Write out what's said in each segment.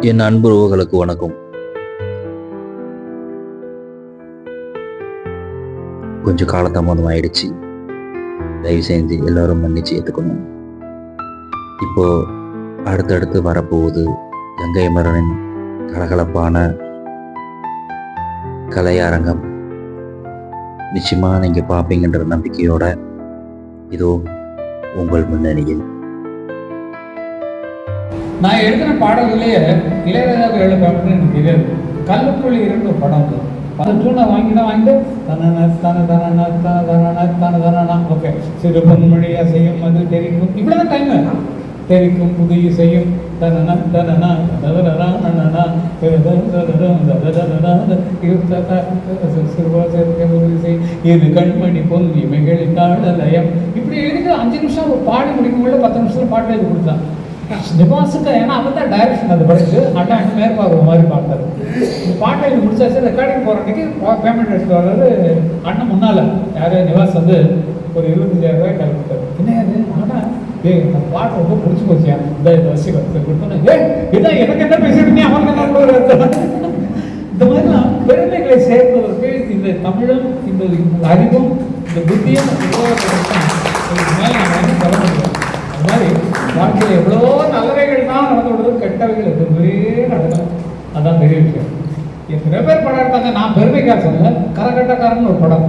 என் அன்பு உறவுகளுக்கு வணக்கம். கொஞ்சம் காலதாமதம் ஆயிடுச்சு. தயவு செஞ்சு எல்லாரும் மன்னிச்சு ஏற்றுக்கணும் இப்போ அடுத்தடுத்து வரப்போகுது கங்கை மரனின் கலகலப்பான கலையரங்கம். நிச்சயமாக நீங்கள் பார்ப்பீங்கன்ற நம்பிக்கையோட இதோ உங்கள் முன்னணியில் நான் எழுதின பாடல்களையே இளையராஜாவை எழுதுறாங்கன்னு எனக்கு தெரியாது. கல்லுக்குள் இரண்டு படம் அது அந்த டூனை வாங்கி தான் வாங்கிட்டு தனன தன தனன தன தனன தன தனனா. ஓகே. சிறு பொன்மொழியா செய்யும் அது தெரிக்கும். இவ்வளோ தான் டைமு தெரிக்கும் புது இசையும். தனன தனனா ததரனா நனனா. இது கண்மணி பொன் இமைகளின் தாழலயம் இப்படி எழுதி அஞ்சு நிமிஷம் ஒரு பாடி முடிக்கும் போது பத்து நிமிஷத்துல பாட்டு எழுதி கொடுத்தான். நிவாசுக்கு ஏன்னா அவர் தான் டைரக்ஷன் அது படத்துக்கு அண்ணா மேற்பார்வை மாதிரி பார்த்தாரு. இந்த பாட்டை எழுதி முடிச்சாச்சு ரெக்கார்டிங் போகிறதுக்கு பேமெண்ட் எடுத்து வர்றது அண்ணன் முன்னால். யார் நிவாஸ் வந்து ஒரு இருபத்தஞ்சாயிரம் ரூபாய் கை கொடுத்தாரு. என்ன அது ஆனால் ஏய் அந்த பாட்டு ரொம்ப பிடிச்சி போச்சியா இந்த இந்த வசி வந்து கொடுத்தோன்னே ஏய் இதான் எனக்கு என்ன பேசிட்டு நீ அவனுக்கு என்ன இந்த மாதிரிலாம் பெருமைகளை சேர்ப்பதற்கு இந்த தமிழும் இந்த அறிவும் இந்த புத்தியும் உருவாக்குறதுக்கு மேலே நம்ம வந்து தர முடியும் அது மாதிரி வாழ்க்கையில் எவ்வளோ நல்லவைகள் தான் நடந்து விடுறது கெட்டவைகள் எதுவுமே நடக்கும் அதான் பெரிய விஷயம். எத்தனை பேர் படம் எடுத்தாங்க. நான் பெருமைக்காக சொல்ல கரகட்டக்காரன் ஒரு படம்.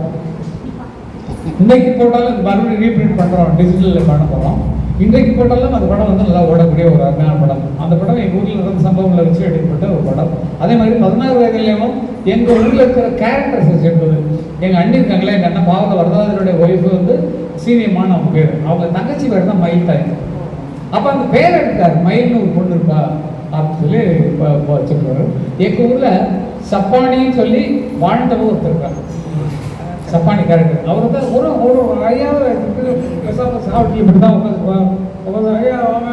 இன்னைக்கு போட்டாலும் அது மறுபடியும் ரீப்ரிண்ட் பண்ணுறோம் டிஜிட்டலில் பண்ண போகிறோம் இன்றைக்கு போட்டாலும் அந்த படம் வந்து நல்லா ஓடக்கூடிய ஒரு அருமையான படம். அந்த படம் எங்கள் ஊரில் நடந்த சம்பவங்களை வச்சு எடுக்கப்பட்ட ஒரு படம். அதே மாதிரி பதினாறு வயதுலேயும் எங்கள் ஊரில் இருக்கிற கேரக்டர்ஸ் சேர்ந்தது. எங்கள் அண்ணி இருக்காங்களே எங்கள் அண்ணன் பாவத வரதாதனுடைய ஒய்ஃபு வந்து சீனியமான அவங்க பேர். அவங்க தங்கச்சி பேர் தான் மயில் தாய் அப்போ அந்த பேர் எடுத்தார் மயில்னு ஒரு பொண்ணு இருக்கா? அப்படின்னு சொல்லி இப்போ வச்சுருக்காரு எங்கள் ஊரில் சப்பானின்னு சொல்லி வாழ்ந்தவங்க ஒருத்தர் இருக்காங்க சப்பானி கேரக்டர் அவர் தான் ஒரு ஒரு ஐயா பேசாம சாப்பிட்டு இப்படி தான் உட்காந்து ஐயா வாங்க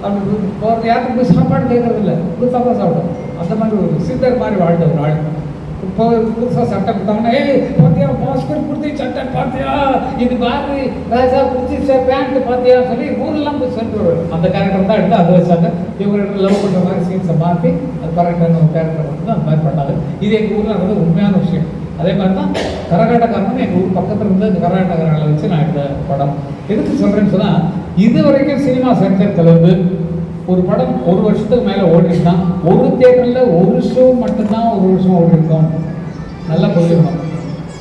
அப்படி போகிறது யாருக்கும் போய் சாப்பாடு கேட்கறது இல்லை கொடுத்தா தான் சாப்பிடும். அந்த மாதிரி ஒரு சித்தர் மாதிரி வாழ்ந்த ஒரு ஆள். இப்போ புதுசாக சட்டை கொடுத்தாங்கன்னா ஏய் பார்த்தியா பாஸ்கர் கொடுத்து சட்டை பார்த்தியா இது பாரு ராஜா குடிச்சு பேண்ட் பார்த்தியா சொல்லி ஊரெல்லாம் போய் சென்று அந்த கேரக்டர் தான் எடுத்து அதை வச்சாங்க. இவங்க லவ் பண்ணுற மாதிரி சீன்ஸை மாற்றி அது கரெக்டான ஒரு கேரக்டர் வந்து அந்த மாதிரி பண்ணாங்க. இது எங்கள் ஊரில் நடந்த உண்மையான விஷயம். அதே மாதிரி தான் கரகாட்டக்காரன் எங்கள் ஊர் பக்கத்தில் இருந்த இந்த கரகாட்டக்காரங்களை வச்சு நான் எடுத்த படம். எதுக்கு சொல்கிறேன்னு சொன்னால் இது வரைக்கும் சினிமா சரித்திரத்தில் வந்து ஒரு படம் ஒரு வருஷத்துக்கு மேலே ஓடிருக்கான் ஒரு தேட்டரில் ஒரு ஷோ மட்டும்தான் ஒரு வருஷம் ஓடிருக்கோம் நல்லா புரிஞ்சுக்கணும்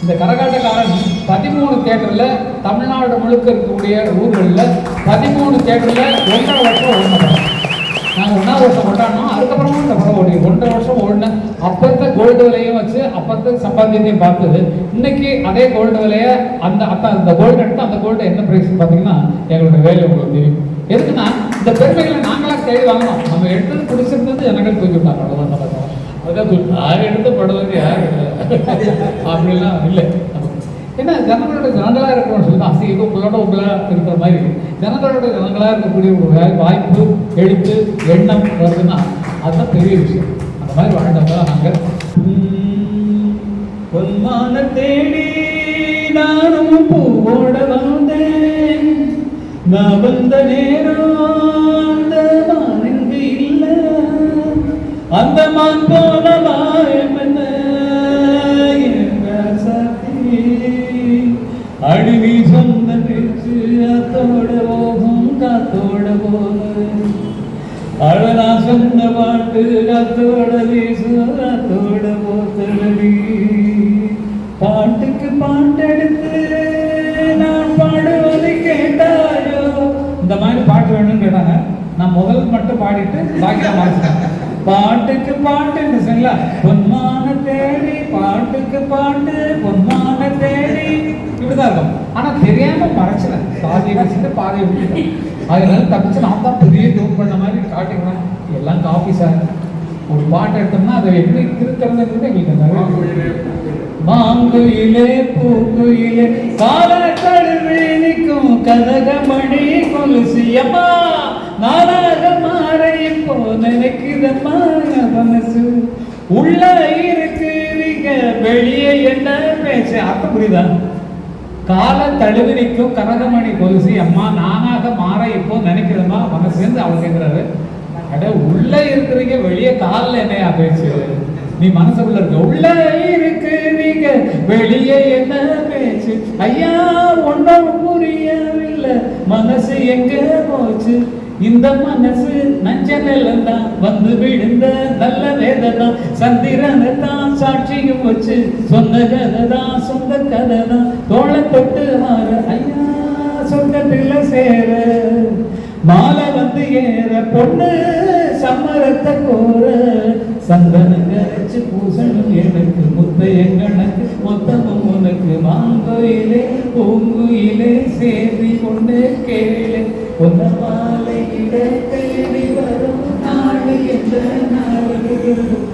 இந்த கரகாட்டக்காரன் பதிமூணு தேட்டரில் தமிழ்நாடு முழுக்க இருக்கக்கூடிய ஊர்களில் பதிமூணு தேட்டரில் ஒன்றரை வருஷம் ஓடின படம். நாங்கள் ஒன்றாவது வருஷம் கொண்டாடினோம். அதுக்கப்புறமா இந்த படம் ஓடி ஒன்றரை வருஷம் ஓடின அப்பத்த கோல்டு விலையும் வச்சு அப்பத்த சம்பாத்தியத்தையும் பார்த்தது. இன்னைக்கு அதே கோல்டு விலையை அந்த அப்ப அந்த கோல்டு எடுத்து அந்த கோல்டு என்ன ப்ரைஸ் பார்த்தீங்கன்னா எங்களோட வேலை உங்களுக்கு தெரியும். எதுக்குன்னா இந்த பெருமைகளை நாங்களாக தேடி வாங்கணும். நம்ம எடுத்தது பிடிச்சிருந்தது ஜனங்கள் தூக்கிட்டாங்க அவ்வளோதான் நடக்கும் சொல்லலாம். யார் எடுத்து படுவது யார் அப்படிலாம் இல்லை. ஏன்னா ஜனங்களோட ஜனங்களாக இருக்கணும்னு சொல்லி தான் அசிங்க உங்களோட உங்களா இருக்கிற மாதிரி ஜனங்களோட ஜனங்களாக இருக்கக்கூடிய ஒரு வாய்ப்பு எழுத்து எண்ணம் வருதுன்னா அதுதான் பெரிய விஷயம். அந்த மாதிரி வாழ்ந்தவங்க நாங்கள் பொன்மான தேடி நானும் பூவோட வந்தேன். நான் வந்த நேரம் அந்த மானங்கு இல்லை அந்த மான் போல மாயம் என்ன எங்க சாத்தி அடிவி சொந்த பேச்சு அத்தோட போகும் காத்தோட போகும் அழகா சொன்ன பாட்டு காத்தோட வீசு காத்தோட போத்தடி பாட்டுக்கு பாட்டெடுத்து இந்த மாதிரி பாட்டு வேணும்னு கேட்டாங்க. நான் முதல் மட்டும் பாடிட்டு பாக்கியா மாறிட்டேன் பாட்டுக்கு பாட்டுன்னு சொல்லல பொன்மான தேடி பாட்டுக்கு பாட்டு பொன்மான தேடி. இப்படிதான் இருக்கும். ஆனா தெரியாம மறைச்சினேன் பாதியை வச்சுட்டு பாதியை விட்டுட்டேன். அதனால தப்பிச்சு நான் தான் பெரிய டூப் பண்ண மாதிரி காட்டிக்கிறேன் எல்லாம் காஃபி சார் ஒரு பாட்டு எடுத்தோம்னா அதை எப்படி திருத்துறதுங்கிறது எங்களுக்கு மாங்குயிலே பூங்குயிலே கால கழுவே கதகமணி கொலுசியம்மா நானாக மாற இப்போ நினைக்குதம்மா மனசு. உள்ள இருக்கு நீங்க வெளியே என்ன பேச. அர்த்தம் புரியுதா? கால தழுவி நிற்கும் கனகமணி கொலுசி அம்மா நானாக மாற இப்போ நினைக்கிறதம்மா மனசுலேருந்து அவங்க கேட்குறாரு அட உள்ள இருக்கிறீங்க வெளியே காலில் என்னையா பேச்சு நீ மனசுக்குள்ள இருக்க உள்ள இருக்கிறீங்க வெளியே என்ன பேச்சு? ஐயா ஒன்றும் புரியவில்லை. மனசு எங்க போச்சு? இந்த மனசு நஞ்சனில் தான் வந்து விழுந்த நல்ல வேதை தான் சந்திரனை தான் சாட்சியும் வச்சு சொன்ன கதை தான் சொந்த கதை தான் தோளை தொட்டு ஆற ஐயா சொந்தத்தில் சேர. மாலை வந்து ஏற பொண்ணு சம்மரத்தை கோர. சந்தன கரைச்சு பூசணும் எனக்கு முத்தைய கணக்கு மொத்தமும் உனக்கு மாங்கோயிலே பூங்குயிலே சேரி கொண்டு கேளு. உன்ன மாலையிட தேடி வரும் நாடு என்ற நாடு.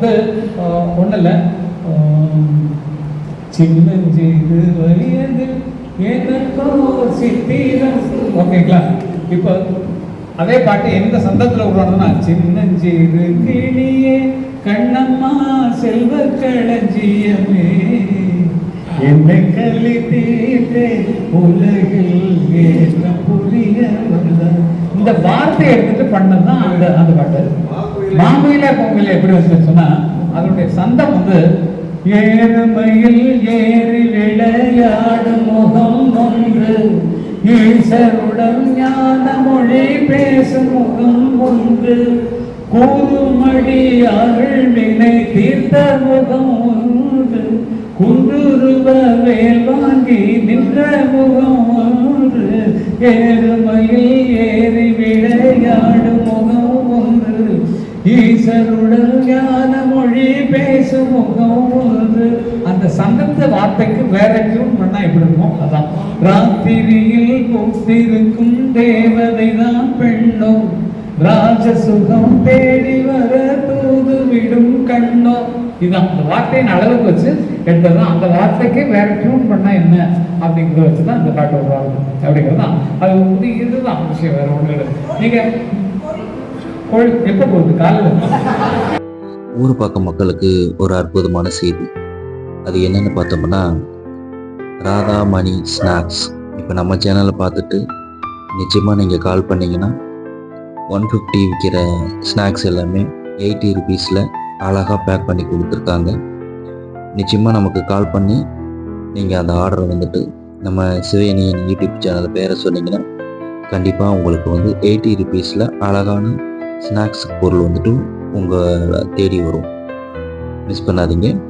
வந்து ஒன்றும் இல்லை சின்னஞ்சிறு வயது எனக்கோ சித்திரம். ஓகேங்களா? இப்போ அதே பாட்டு எந்த சந்தத்தில் விடுறாங்கன்னா சின்னஞ்சிறு கிளியே கண்ணம்மா செல்வ களஞ்சியமே என்னை கல்வி தீர்த்தே உலகில் புரிய வந்த இந்த வார்த்தையை எடுத்துட்டு பண்ணதான் அந்த அந்த பாட்டு. மாங்குயில பொங்கல் எப்படி வந்து சொன்னா அதனுடைய சந்தம் வந்து ஏறுமையில் ஏறி விளையாடும் முகம் ஒன்று. ஈசருடன் ஞான மொழி பேசும் முகம் ஒன்று. கூறுமடி அருள்வினை தீர்த்த முகம் ஒன்று. குன்றுருவ வேல் வாங்கி நின்ற முகம் ஒன்று. ஏறுமையில் ஈசருடன் ஞான மொழி பேசும் முகம் ஒன்று அந்த சந்தத்த வார்த்தைக்கு வேற டியூன் பண்ணா எப்படி இருக்கும்? அதான் ராத்திரியில் பூத்திருக்கும் தேவதை தான் பெண்ணோ ராஜசுகம் தேடி வர தூது விடும் கண்ணோ இதுதான் அந்த வார்த்தையின் அளவுக்கு வச்சு எடுத்ததுதான் அந்த வார்த்தைக்கு வேற டியூன் பண்ணா என்ன? அப்படிங்கிறத வச்சு தான் இந்த பாட்டு வருவாங்க அப்படிங்கிறது தான் அது வந்து இதுதான் விஷயம் வேற ஒன்று நீங்க எப்போ போகுது? காலையில்? ஊர் பக்கம் மக்களுக்கு ஒரு அற்புதமான செய்தி. அது என்னன்னு பார்த்தோம்னா ராதா மணி ஸ்நாக்ஸ். இப்போ நம்ம சேனலை பார்த்துட்டு நிச்சயமாக நீங்கள் கால் பண்ணிங்கன்னா ஒன் ஃபிஃப்டி விற்கிற ஸ்நாக்ஸ் எல்லாமே எயிட்டி ருபீஸில் அழகாக பேக் பண்ணி கொடுத்துருக்காங்க. நிச்சயமாக நமக்கு கால் பண்ணி நீங்கள் அந்த ஆர்டரை வந்துட்டு நம்ம சிவயனியன் யூடியூப் சேனல் பேரை சொன்னீங்கன்னா கண்டிப்பாக உங்களுக்கு வந்து எயிட்டி ருபீஸில் அழகான ஸ்நாக்ஸ் பொருள் வந்துட்டு உங்களை தேடி வரும். மிஸ் பண்ணாதீங்க.